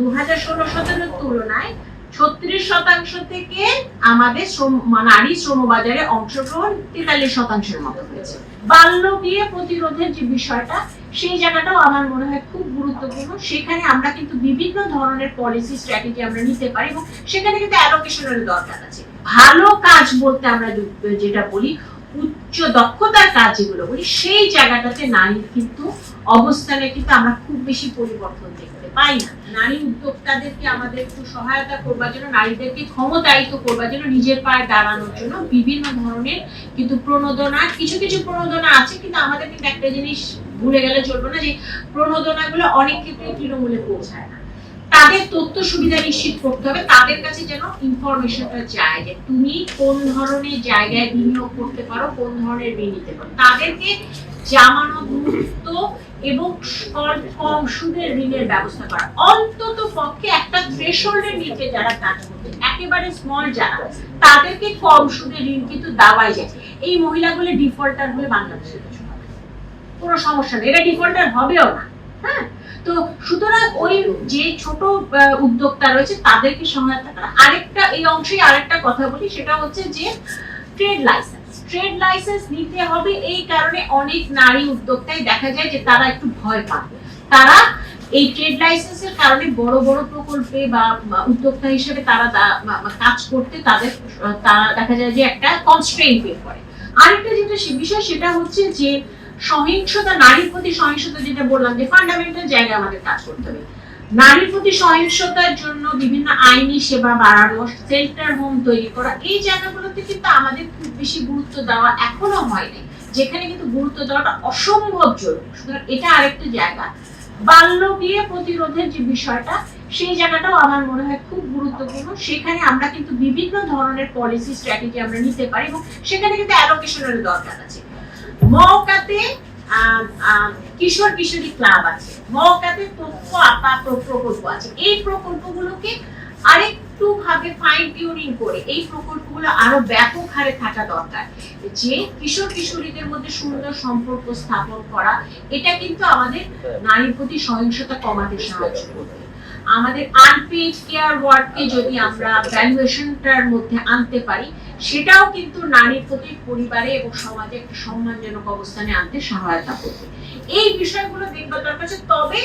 দু হাজার ষোলো সতেরোর তুলনায় ছত্রিশ শতাংশ থেকে আমাদের শ্রম, নারী শ্রমবাজারে অংশগ্রহণ তেতাল্লিশ শতাংশের মতো হয়েছে। বাল্য বিয়ে প্রতিরোধের যে বিষয়টা, সেই জায়গাটাও আমার মনে হয় খুব গুরুত্বপূর্ণ। সেখানে আমরা কিন্তু বিভিন্ন ধরনের পলিসি স্ট্র্যাটেজি আমরা নিতে পারি এবং সেখানে কিন্তু অ্যালোকেশনের দরকার আছে। ভালো কাজ বলতে আমরা যেটা বলি, উচ্চ দক্ষতার কাজ যেগুলো বলি, সেই জায়গাটাতে নারীর কিন্তু অবস্থানে কিন্তু আমরা খুব বেশি পরিবর্তন দেখতে পাই না নারী উদ্যোক্তাদেরকে আমাদের একটু সহায়তা করবার জন্য, নারীদেরকে ক্ষমতায়িত করবার জন্য, নিজের পায়ে দাঁড়ানোর জন্য বিভিন্ন ধরনের কিন্তু প্রণোদনা, কিছু কিছু প্রণোদনা আছে, কিন্তু আমাদের কিন্তু একটা জিনিস ভুলে গেলে চলবে না যে প্রণোদনাগুলো অনেক ক্ষেত্রে তৃণমূলে পৌঁছায় না। তাদের তথ্য সুবিধা নিশ্চিত করতে হবে, তাদের কাছে যেন ইনফরমেশনটা যায় যে তুমি কোন ধরনের জায়গায় বিনিয়োগ করতে পারো, কোন ধরনের ঋণ নিতে পারো। তাদেরকে জামানত মুক্ত এবং কম- সুদের ঋণের ব্যবস্থা করা। অন্তত পক্ষে একটা থ্রেশহোল্ডের নিচে যারা কাজ করছে, একেবারে স্মল যারা, তাদেরকে কম সুদের ঋণ কিন্তু দেওয়াই যায়। এই মহিলাগুলো ডিফল্টার হলে বাংলাদেশে কোনো সমস্যা নেই। এটা ডিফল্টার হবেও না। হ্যাঁ? তো সুতরাং ওই যে ছোট উদ্যোক্তা রয়েছে, তাদেরকে সহায়তা করা আরেকটা, এই অংশে আরেকটা কথা বলি, সেটা হচ্ছে যে ট্রেড লাইসেন্স। ট্রেড লাইসেন্স নিতে হবে এই কারণে অনেক নারী উদ্যোক্তাই দেখা যায় যে তারা একটু ভয় পান তারা এই ট্রেড লাইসেন্সের কারণে বড় বড় প্রকল্পে বা উদ্যোক্তা হিসেবে তারা কাজ করতে তাদের, তারা দেখা যায় যে একটা কনস্ট্রেইন পে করে আরেকটা যেটা বিষয়, সেটা হচ্ছে যে সহিংসতা, নারীর প্রতি সহিংসতা যেটা বললাম, যে ফান্ডামেন্টাল জায়গায় আমাদের কাজ করতে হবে। নারীর প্রতি সহিংসতার জন্য বিভিন্ন আইনি সেবা বাড়ানো সেল্টার হোম তৈরি করা, এই জায়গাগুলোতে কিন্তু আমাদের খুব বেশি গুরুত্ব দেওয়া এখনও হয়নি, যেখানে কিন্তু গুরুত্ব দেওয়াটা অসম্ভব জরুরি। সুতরাং এটা আরেকটা জায়গা। বাল্য বিয়ে প্রতিরোধের যে বিষয়টা, সেই জায়গাটাও আমার মনে হয় খুব গুরুত্বপূর্ণ। সেখানে আমরা কিন্তু বিভিন্ন ধরনের পলিসি স্ট্র্যাটেজি আমরা নিতে পারি এবং সেখানে কিন্তু অ্যালোকেশনের দরকার আছে। মৌকাতে কিশোর কিশোরী ক্লাব আছে। মহকাতে তথ্য আপা প্রকল্প আছে। এই প্রকল্পগুলোকে আরেকটু ভাবে ফাইন টিউনিং করে এই প্রকল্পগুলো আরও ব্যাপক হারে থাকা দরকার। যে কিশোর কিশোরীদের মধ্যে সুন্দর সম্পর্ক স্থাপন করা, এটা কিন্তু আমাদের নারীর প্রতি সহিংসতা কমাতে সাহায্য করবে। আমাদের আনপেইড কেয়ার ওয়ার্ডকে যদি আমরা ভ্যালুয়েশনটার মধ্যে আনতে পারি, সেটাও কিন্তু নারীর প্রতি পরিবারে এবং সমাজে একটা সম্মানজনক অবস্থানে আনতে সহায়তা করবে। এই বিষয়গুলো দেখবার দরকার তবে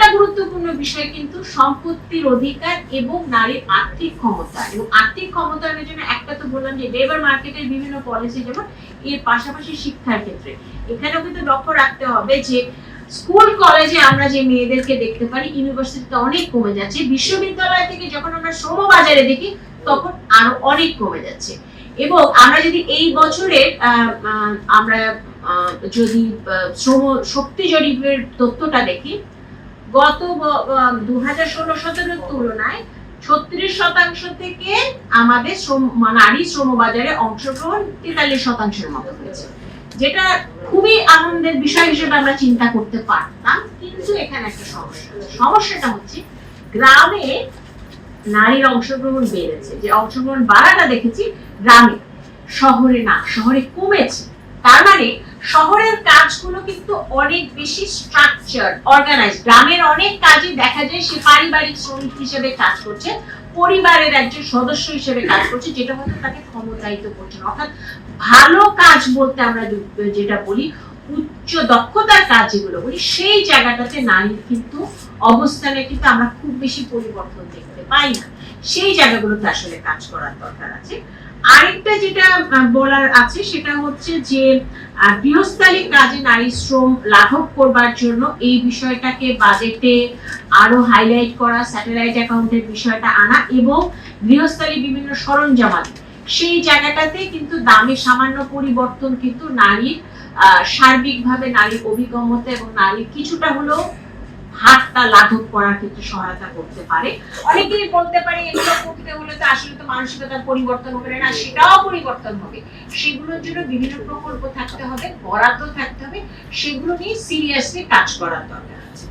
একটা গুরুত্বপূর্ণ বিষয় কিন্তু সম্পত্তির অধিকার এবং নারীর আর্থিক ক্ষমতা। এবং আর্থিক ক্ষমতায়নের জন্য একটা তো বললাম যে লেবার মার্কেটের বিভিন্ন পলিসি যেমন এর পাশাপাশি শিক্ষার ক্ষেত্রে। এখানেও কিন্তু লক্ষ্য রাখতে হবে যে স্কুল কলেজে আমরা যে মেয়েদেরকে দেখতে পারি ইউনিভার্সিটিতে অনেক কমে যাচ্ছে। বিশ্ববিদ্যালয় থেকে যখন আমরা শ্রমবাজারে দেখি, তখন আরও অনেক কমে যাচ্ছে। এবং আমরা যদি এই বছরের আমরা যদি শ্রম, শক্তি জরিপের তথ্যটা দেখি গত দু হাজার ষোলো সতেরোর তুলনায় ছত্রিশ শতাংশ থেকে আমাদের শ্রম নারী শ্রমবাজারে অংশগ্রহণ তেতাল্লিশ শতাংশের মতো হয়েছে। যেটা খুবই আনন্দের বিষয় হিসেবে আমরা চিন্তা করতে পারতাম, কিন্তু এখানে একটা সমস্যা। সমস্যাটা হচ্ছে, গ্রামে নারীর অংশগ্রহণ বেড়েছে। যে অংশগ্রহণ বাড়াটা দেখেছি, গ্রামে, শহরে না, শহরে কমেছে। তার মানে শহরের কাজগুলো কিন্তু অনেক বেশি স্ট্রাকচার অর্গানাইজ গ্রামের অনেক কাজে দেখা যায় সে পারিবারিক শ্রমিক হিসেবে কাজ করছে, পরিবারের একজন সদস্য হিসেবে কাজ করছে, যেটা হয়তো তাকে ক্ষমতায়িত করছে অর্থাৎ ভালো কাজ বলতে আমরা যেটা বলি, উচ্চ দক্ষতার কাজ যেগুলো বলি, সেই জায়গাটাতে নারীর কিন্তু অবস্থানে কিন্তু আমরা খুব বেশি পরিবর্তন দেখতে পাই না। সেই জায়গাগুলোতে আসলে কাজ করার দরকার আছে। আরেকটা যেটা বলার আছে সেটা হচ্ছে যে গৃহস্থালী কাজে নারী শ্রম লাঘব করবার জন্য এই বিষয়টাকে বাজেটে আরও হাইলাইট করা স্যাটেলাইট অ্যাকাউন্টের বিষয়টা আনা এবং গৃহস্থালী বিভিন্ন সরঞ্জামাদি। সেই জায়গাটাতে কিন্তু দামে সামান্য পরিবর্তন কিন্তু নারীর সার্বিকভাবে নারীর অভিগমতা এবং নারীর কিছুটা হলেও হাতটা লাঘব করার ক্ষেত্রে সহায়তা করতে পারে। অনেকেই বলতে পারে, এগুলো করতে হলে তো আসলে তো মানসিকতার পরিবর্তন হবে না সেটাও পরিবর্তন হবে। সেগুলোর জন্য বিভিন্ন প্রকল্প থাকতে হবে, বরাদ্দ থাকতে হবে, সেগুলো নিয়ে সিরিয়াসলি কাজ করার দরকার আছে।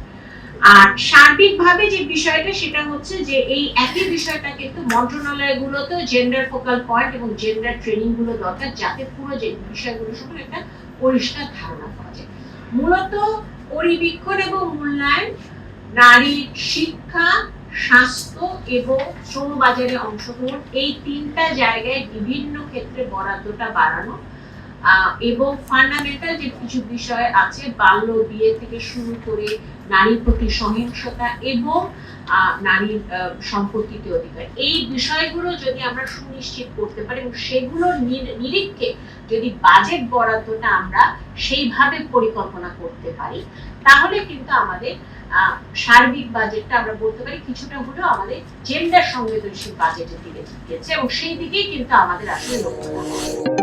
আর সার্বিকভাবে যে বিষয়টা, সেটা হচ্ছে যে এই একই বিষয়টা কিন্তু মন্ত্রণালয়গুলোতেও জেন্ডার ফোকাল পয়েন্ট এবং জেন্ডার ট্রেনিংগুলো দরকার, যাতে পুরো যে বিষয়গুলো একটা পরিষ্কার ধারণা পাওয়া যায়। মূলত পরিবীক্ষণ এবং মূল্যায়ন নারীর শিক্ষা, স্বাস্থ্য এবং শ্রম বাজারে অংশগ্রহণ, এই তিনটা জায়গায় বিভিন্ন ক্ষেত্রে বরাদ্দটা বাড়ানো এবং ফান্ডামেন্টাল যে কিছু বিষয় আছে, বাল্য বিয়ে থেকে শুরু করে নারীর প্রতি সহিংসতা এবং নারীর আহ, সম্পত্তিতে অধিকার এই বিষয়গুলো যদি আমরা সুনিশ্চিত করতে পারি এবং সেগুলোর নি- নিরীক্ষে যদি বাজেট বরাদ্দটা আমরা সেইভাবে পরিকল্পনা করতে পারি তাহলে কিন্তু আমাদের সার্বিক বাজেটটা আমরা বলতে পারি কিছুটা হলেও আমাদের জেন্ডার সংবেদনশীল বাজেটের দিকে গেছে এবং সেই দিকেই কিন্তু আমাদের আসলে লক্ষ্য।